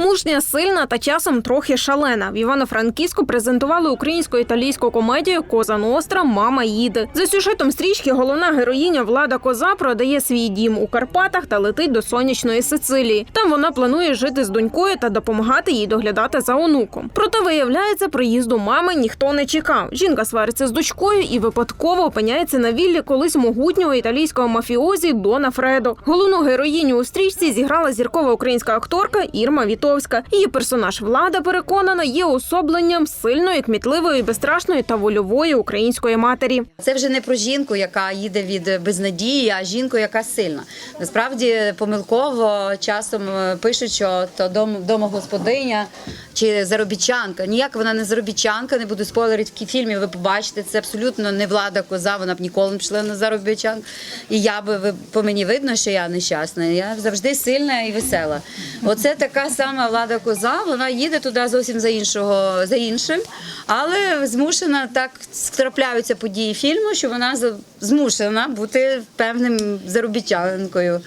Мужня, сильна та часом трохи шалена. В Івано-Франківську презентували українсько-італійську комедію Коза Ностра Мама їде. За сюжетом стрічки головна героїня Влада Коза продає свій дім у Карпатах та летить до сонячної Сицилії. Там вона планує жити з донькою та допомагати їй доглядати за онуком. Проте виявляється, приїзду мами ніхто не чекав. Жінка свариться з дочкою і випадково опиняється на віллі колись могутнього італійського мафіозі Дона Фредо. Головну героїню у стрічці зіграла зіркова українська акторка Ірма Вітовська. Її персонаж Влада переконана є особленням сильної, кмітливої, безстрашної та вольової української матері. Це вже не про жінку, яка їде від безнадії, а жінку, яка сильна. Насправді помилково часом е, пишуть, що то дом, домогосподиня чи заробітчанка. Ніяк вона не заробітчанка, не буду спойлерити в фільмі. Ви побачите, це абсолютно не влада коза. Вона б ніколи не пішла на заробітчанку. І я би по мені видно, що я нещасна. Я завжди сильна і весела. Оце така сама влада коза. Вона їде туди зовсім за іншого за іншим, але змушена так трапляються події фільму, що вона змушена бути певним заробітчанкою,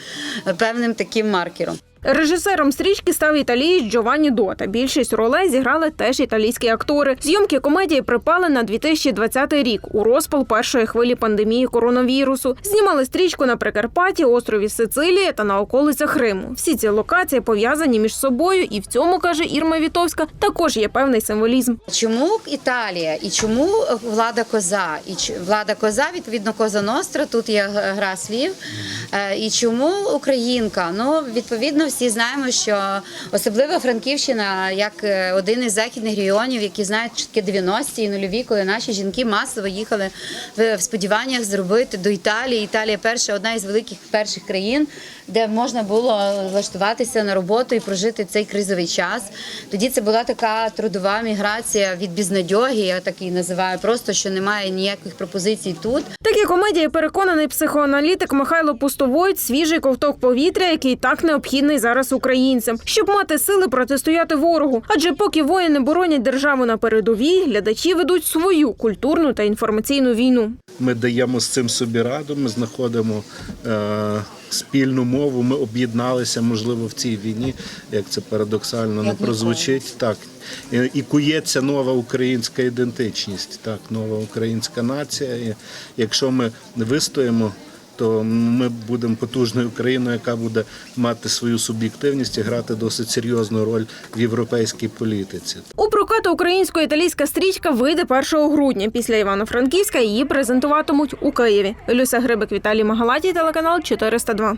певним таким маркером. Режисером стрічки став італієць Джованні Дота. Більшість ролей зіграли теж італійські актори. Зйомки комедії припали на 2020 рік у розпал першої хвилі пандемії коронавірусу. Знімали стрічку на Прикарпатті, острові Сицилія та на околицях Риму. Всі ці локації пов'язані між собою, і в цьому каже Ірма Вітовська, також є певний символізм. Чому Італія і чому влада коза? І влада коза, відповідно, коза Ностра. Тут є гра слів. Е, І чому Українка? Ну відповідно, всі знаємо, що особливо Франківщина, як е, один із західних регіонів, які знають що 90-ті і нульові, коли наші жінки масово їхали в сподіваннях зробити до Італії. Італія перша одна із великих перших країн, де можна було влаштуватися на роботу і прожити цей кризовий час. Тоді це була така трудова міграція від бізнадьоги, я так її називаю, просто що немає ніяких пропозицій тут. Такі комедії переконаний психоаналітик Михайло Пустовойт свіжий ковток повітря, який так необхідний зараз українцям, щоб мати сили протистояти ворогу. Адже поки воїни боронять державу на передовій, глядачі ведуть свою культурну та інформаційну війну. Ми даємо з цим собі раду, ми знаходимо е, спільну мову, ми об'єдналися, можливо, в цій війні, як це парадоксально не прозвучить. Так. І, і кується нова українська ідентичність, так, нова українська нація. І якщо ми вистоїмо, то ми будемо потужною країною, яка буде мати свою суб'єктивність і грати досить серйозну роль в європейській політиці. У прокату українсько-італійська стрічка вийде 1 грудня. Після Івано-Франківська її презентуватимуть у Києві. Люся Грибик, Віталій Магалаті, телеканал 402.